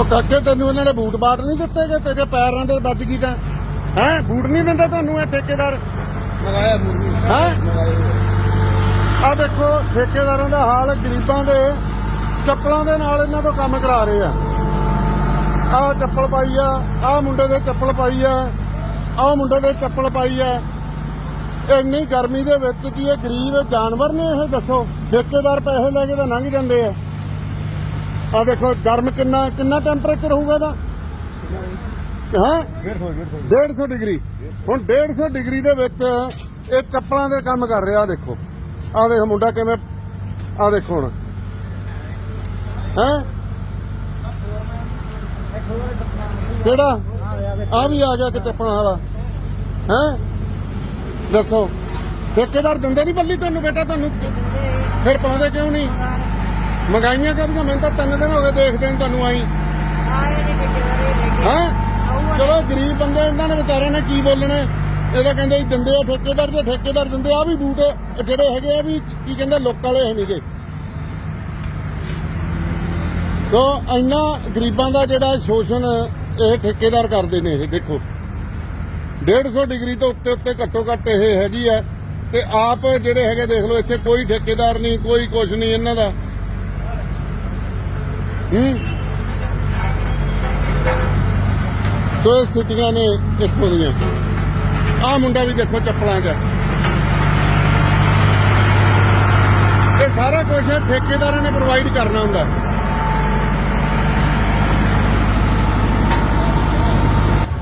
ਉਹ ਕਾਕੇ ਤੈਨੂੰ ਇਹਨਾਂ ਨੇ ਬੂਟ ਬਾਟ ਨਹੀਂ ਦਿੱਤੇ ਕਿ ਤੇਰੇ ਪੈਰਾਂ ਦੇ ਵੱਜ ਗਈ ਤਾਂ? ਹੈ? ਬੂਟ ਨਹੀਂ ਦਿੰਦਾ ਤੁਹਾਨੂੰ ਇਹ ਠੇਕੇਦਾਰ? ਮਗਾਇਆ ਮੁਰਗੀ ਹੈ? ਆ ਦੇਖੋ ਠੇਕੇਦਾਰਾਂ ਦਾ ਹਾਲ ਗਰੀਬਾਂ ਦੇ ਚੱਪਲਾਂ ਦੇ ਨਾਲ ਇਹਨਾਂ ਤੋਂ ਕੰਮ ਕਰਾ ਰਹੇ ਆ। ਆਹ ਚੱਪਲ ਪਾਈ ਆ ਆਹ ਮੁੰਡੇ ਦੇ ਚੱਪਲ ਪਾਈ ਆ ਆਹ ਮੁੰਡੇ ਦੇ ਚੱਪਲ ਪਾਈ ਆ। ਇੰਨੀ ਗਰਮੀ ਦੇ ਵਿੱਚ ਕੀ ਇਹ ਗਰੀਬ ਜਾਨਵਰ ਨੇ ਇਹ ਦੱਸੋ? ਠੇਕੇਦਾਰ ਪੈਸੇ ਲੈ ਕੇ ਤਾਂ ਲੰਘ ਜਾਂਦੇ ਆ। ਆ ਦੇਖੋ, ਗਰਮ ਕਿੰਨਾ ਕਿੰਨਾ ਟੈਂਪਰੇਚਰ ਹੋਊਗਾ ਇਹਦਾ? ਹਾਂ? 150 ਡਿਗਰੀ। ਹੁਣ 150 ਡਿਗਰੀ ਦੇ ਵਿੱਚ ਇਹ ਚੱਪਲਾਂ ਦੇ ਕੰਮ ਕਰ ਰਿਹਾ ਦੇਖੋ। ਆ ਦੇਖ ਮੁੰਡਾ ਕਿਵੇਂ ਆ ਦੇਖੋ ਹੁਣ। ਹੈ? ਕਿਹੜਾ? ਆ ਵੀ ਆ ਗਿਆ ਕਿ ਚੱਪਲਾਂ ਵਾਲਾ। ਹੈ? ਦੱਸੋ। ਠੇਕੇਦਾਰ ਦਿੰਦੇ ਨਹੀਂ ਬੱਲੀ ਤੁਹਾਨੂੰ ਬੇਟਾ ਤੁਹਾਨੂੰ? ਫਿਰ ਪਾਉਂਦੇ ਕਿਉਂ ਨਹੀਂ ਮਗਾਈਆਂ ਕਰਦੀਆਂ ਮੈਨੂੰ ਤਾਂ ਤਿੰਨ ਦਿਨ ਹੋ ਗਏ ਦੇਖਦੇ ਨੂੰ ਤੁਹਾਨੂੰ ਆਈ। ਹਾਂ? ਚਲੋ ਗਰੀਬ ਬੰਦੇ ਇਹਨਾਂ ਨੇ ਵਿਚਾਰਿਆਂ ਨੇ ਕੀ ਬੋਲਣਾ? ਇਹ ਤਾਂ ਕਹਿੰਦੇ ਦਿੰਦੇ ਆ ਠੇਕੇਦਾਰ ਤੇ ਠੇਕੇਦਾਰ ਦਿੰਦੇ ਆ ਵੀ ਬੂਟ ਜਿਹੜੇ ਹੈਗੇ ਆ ਵੀ ਕੀ ਕਹਿੰਦੇ ਲੋਕਾਂ ਵਾਲੇ ਹੈ ਨਹੀਂਗੇ ਤੋ ਇੰਨਾ ਗਰੀਬਾਂ ਦਾ ਜਿਹੜਾ ਸ਼ੋਸ਼ਣ ਇਹ ਠੇਕੇਦਾਰ ਕਰਦੇ ਨੇ ਇਹ ਦੇਖੋ। 150 ਡਿਗਰੀ ਤੋਂ ਉੱਤੇ ਉੱਤੇ ਘੱਟੋ ਘੱਟ ਇਹ ਹੈਗੀ ਆ। ਤੇ ਆਪ ਜਿਹੜੇ ਹੈਗੇ ਦੇਖ ਲਓ ਇੱਥੇ ਕੋਈ ਠੇਕੇਦਾਰ ਨਹੀਂ ਕੋਈ ਕੁਝ ਨਹੀਂ ਇਹਨਾਂ ਦਾ। ਸੋ ਇਹ ਸਥਿਤੀਆਂ ਨੇ ਇੱਥੋਂ ਦੀਆਂ। ਆਹ ਮੁੰਡਾ ਵੀ ਦੇਖੋ ਚੱਪਲਾਂ 'ਚ। ਇਹ ਸਾਰਾ ਕੁਝ ਠੇਕੇਦਾਰਾਂ ਨੇ ਪ੍ਰੋਵਾਈਡ ਕਰਨਾ ਹੁੰਦਾ।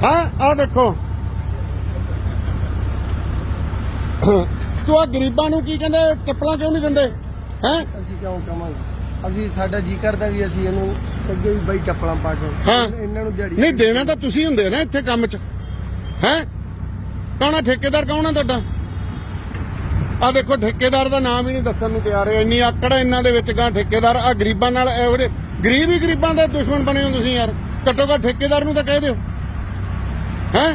ਹਾਂ, ਆਹ ਦੇਖੋ। ਤੂੰ ਆ ਗਰੀਬਾਂ ਨੂੰ ਕੀ ਕਹਿੰਦੇ? ਚੱਪਲਾਂ ਕਿਉਂ ਨਹੀਂ ਦਿੰਦੇ? ਹੈ? ਅਸੀਂ ਕਿਉਂ ਕਵਾਂਗੇ? ਅਸੀਂ ਸਾਡਾ ਜੀ ਕਰਦਾ ਵੀ ਅਸੀਂ ਇਹਨੂੰ ਅੱਗੇ ਵੀ ਬਾਈ ਚੱਪਲਾਂ ਪਾ ਕੇ ਹਾਂ। ਇਹਨਾਂ ਨੂੰ ਦਿਹਾੜੀ ਨਹੀਂ ਦੇਣਾ ਤਾਂ ਤੁਸੀਂ ਹੁੰਦੇ ਨਾ ਇੱਥੇ ਕੰਮ 'ਚ। ਹੈ? ਕੌਣ ਆ ਠੇਕੇਦਾਰ ਕੌਣ ਆ ਤੁਹਾਡਾ? ਆ ਦੇਖੋ ਠੇਕੇਦਾਰ ਦਾ ਨਾਮ ਹੀ ਨਹੀਂ ਦੱਸਣ ਨੂੰ ਤਿਆਰ ਹੈ। ਇੰਨੀ ਆਕੜ ਹੈ ਇਹਨਾਂ ਦੇ ਵਿੱਚ ਗਾਂ ਠੇਕੇਦਾਰ। ਆ ਗਰੀਬਾਂ ਨਾਲ ਇਹੋ ਜਿਹੇ ਗਰੀਬ ਹੀ ਗਰੀਬਾਂ ਦੇ ਦੁਸ਼ਮਣ ਬਣੇ ਹੋ ਤੁਸੀਂ ਯਾਰ। ਘੱਟੋ ਘੱਟ ਠੇਕੇਦਾਰ ਨੂੰ ਤਾਂ ਕਹਿ ਦਿਓ। ਹੈ?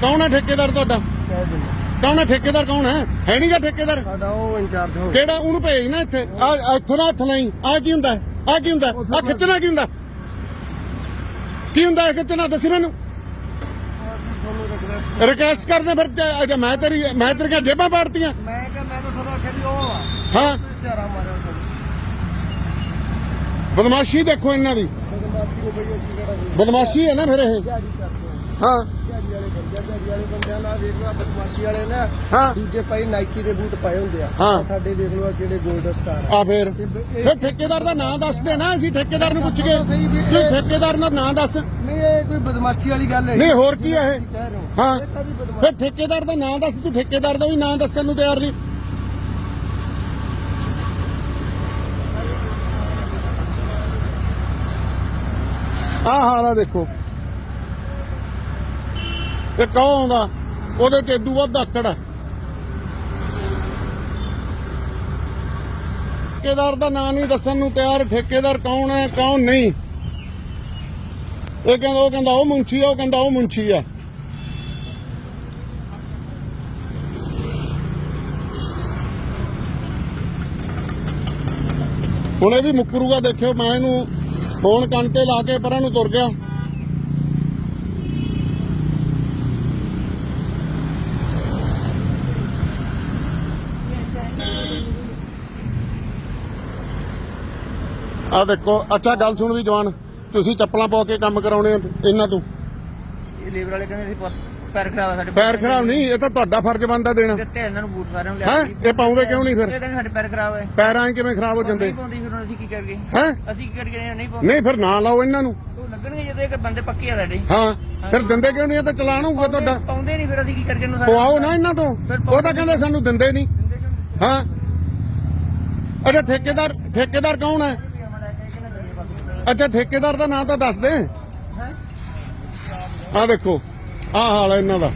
ਕੌਣ ਹੈ ਠੇਕੇਦਾਰ ਤੁਹਾਡਾ? ਕਹਿ ਦਿੰਦੇ। ਕੌਣ ਹੈ ਠੇਕੇਦਾਰ ਕੌਣ ਹੈ? ਹੈ ਨਹੀਂਗਾ ਠੇਕੇਦਾਰ? ਸਾਡਾ ਉਹ ਇੰਚਾਰਜ ਹੋ ਕਿਹੜਾ ਉਹਨੂੰ ਭੇਜ ਨਾ ਇੱਥੇ? ਆ ਇੱਥੋਂ ਨਾ ਹੱਥ ਨਹੀਂ ਆ ਕੀ ਹੁੰਦਾ? ਆ ਕੀ ਹੁੰਦਾ? ਆ ਖਿੱਚਣਾ ਕੀ ਹੁੰਦਾ? ਕੀ ਹੁੰਦਾ ਇਹ ਖਿੱਚਣਾ? ਦੱਸੀ ਮੈਨੂੰ। ਰਿਕਵੈਸਟ ਕਰਦੇ ਫਿਰ ਅੱਜ ਮੈਂ ਤੇਰੀ ਮੈਂ ਤੇਰੀਆਂ ਜੇਬਾਂ ਪਾੜਤੀਆਂ। ਮੈਂ ਕਿਹਾ ਮੈਂ ਤਾਂ ਤੁਹਾਨੂੰ ਆਖਿਆ ਵੀ ਉਹ ਆ। ਹਾਂ। ਸਿਆਰਾ ਮਾਰਿਆ ਸਾਨੂੰ। ਬਦਮਾਸ਼ੀ ਦੇਖੋ ਇਹਨਾਂ ਦੀ। ਬਦਮਾਸ਼ੀ ਹੈ ਨਾ ਫਿਰ ਇਹ। ਹਾਂ ਹਾਂ ਦਿਹਾੜੀ ਵਾਲੇ ਬੰਦੇ ਦਿਹਾੜੀ ਵਾਲੇ ਬੰਦਿਆਂ ਨਾਲ ਦੇਖ ਲਓ ਆਹ ਬਦਮਾਸ਼ੀ ਵਾਲੇ ਨੇ ਹਾਂ। ਦੂਜੇ ਪਾਈ ਨਾਈਕੀ ਦੇ ਬੂਟ ਪਾਏ ਹੁੰਦੇ ਆ। ਹਾਂ। ਆਹ ਸਾਡੇ ਦੇਖ ਲਓ ਆਹ ਜਿਹੜੇ 골ਡ ਸਟਾਰ ਆ। ਆ ਫਿਰ। ਇਹ ਬ- ਇਹ- ਫਿਰ ਠੇਕੇਦਾਰ ਦਾ ਨਾਂ ਦੱਸ ਦੇ ਨਾ ਅਸੀਂ ਠੇਕੇਦਾਰ ਨੂੰ ਪੁੱਛ ਗਏ ਸਹੀ ਵੀ ਤੂੰ ਇਹ- ਠੇਕੇਦਾਰ ਦਾ ਨਾਂ ਦੱਸ। ਨਹੀਂ ਇਹ ਕੋਈ ਬਦਮਾਸ਼ੀ ਵਾਲੀ ਗੱਲ ਹੈ ਨਹੀਂ, ਹੋਰ ਕੀ ਹੈ ਇਹ? ਤੁਸੀਂ ਕਹਿ ਰਹੇ ਹੋ। ਹਾਂ। ਇਹ ਕਾਹਦੀ ਬਦਮਾਸ਼ੀ ਫਿਰ ਠੇਕੇਦਾਰ ਦਾ ਨਾਂ ਦੱਸ ਤੂੰ ਠੇਕੇਦਾਰ ਦਾ ਵੀ ਨਾਂ ਦੱਸਣ ਨੂੰ ਤਿਆਰ ਨਹੀਂ। ਆਹ ਹਾਲ ਦੇਖੋ। ਇਹ ਕੌਣ ਆਉਂਦਾ? ਉਹਦੇ ਚ ਇਦੂ ਵੱਧ ਆਕੜ ਹੈ ਠੇਕੇਦਾਰ ਦਾ ਨਾਂ ਨਹੀਂ ਦੱਸਣ ਨੂੰ ਤਿਆਰ, ਠੇਕੇਦਾਰ ਕੌਣ ਹੈ, ਕੌਣ ਨਹੀਂ? ਇਹ ਕਹਿੰਦਾ, ਉਹ ਕਹਿੰਦਾ, ਉਹ ਮੁੰਚੀ ਆ, ਉਹ ਕਹਿੰਦਾ, ਉਹ ਮੁੰਚੀ ਆ। ਹੁਣ ਇਹ ਵੀ ਮੁੱਕਰੂਗਾ, ਦੇਖਿਓ, ਮੈਂ ਇਹਨੂੰ ਫੋਨ ਕੰਨ ਤੇ ਲਾ ਕੇ ਪਰਾਂ ਨੂੰ ਤੁਰ ਗਿਆ। ਆ ਦੇਖੋ ਅੱਛਾ ਗੱਲ ਸੁਣ ਵੀ ਜਵਾਨ ਤੁਸੀਂ ਚੱਪਲਾਂ ਪਾ ਕੇ ਕੰਮ ਕਰਾਉਣੇ ਆ ਇਹਨਾਂ ਤੋਂ। ਇਹ ਲੇਬਰ ਵਾਲੇ ਕਹਿੰਦੇ ਸੀ ਪਰ ਖਰਾਬ ਆ ਸਾਡੇ ਪੈਰ ਖਰਾਬ ਨਹੀਂ ਇਹ ਤਾਂ ਤੁਹਾਡਾ ਫਰਜ਼ ਬਣਦਾ ਦੇਣਾ। ਦਿੱਤੇ ਇਹਨਾਂ ਨੂੰ ਬੂਟ ਸਾਰਿਆਂ ਨੂੰ ਹੈ? ਕੇ ਇਹ ਪਾਉਂਦੇ ਕਿਉਂ ਨਹੀਂ ਇਹ ਫਿਰ ਕਹਿੰਦੇ ਸਾਡੇ ਪੈਰ ਖਰਾਬ ਹੈ ਪੈਰਾਂ 'ਚ ਕਿਵੇਂ ਖਰਾਬ ਹੋ ਜਾਂਦੇ? ਨਹੀਂ ਪਾਉਂਦੀ ਫਿਰ ਹੁਣ ਅਸੀਂ ਕੀ ਕਰੀਏ? ਹੈ? ਅਸੀਂ ਕੀ ਕਰੀਏ ਨਹੀਂ ਪਾਉਂਦੇ? ਨਹੀਂ ਫਿਰ ਨਾ ਲਾਓ ਇਹਨਾਂ ਨੂੰ। ਉਹ ਲੱਗਣਗੇ ਜਦੋਂ ਇਹ ਬੰਦੇ ਪੱਕੇ ਆ ਸਾਡੇ। ਹਾਂ ਫਿਰ ਦਿੰਦੇ ਕਿਉਂ ਨਹੀਂ ਇਹ ਤਾਂ ਚਲਾਨ ਹੋਊਗਾ ਤੁਹਾਡਾ। ਪਾਉਂਦੇ ਨਹੀਂ ਫਿਰ ਅਸੀਂ ਕੀ ਕਰੀਏ? ਇਹਨੂੰ ਪਵਾਓ ਨਾ ਇਹਨਾਂ ਤੋਂ। ਉਹ ਤਾਂ ਕਹਿੰਦੇ ਸਾਨੂੰ ਦਿੰਦੇ ਨਹੀਂ? ਹਾਂ। ਅੱਛਾ ਠੇਕੇਦਾਰ ਠੇਕੇਦਾਰ ਕੌਣ ਹੈ? ਅੱਛਾ ਠੇਕੇਦਾਰ ਦਾ ਨਾਂ ਤਾਂ ਦੱਸ ਦੇ। ਆ ਦੇਖੋ ਆ ਹਾਲ ਹੈ ਇਹਨਾਂ ਦਾ।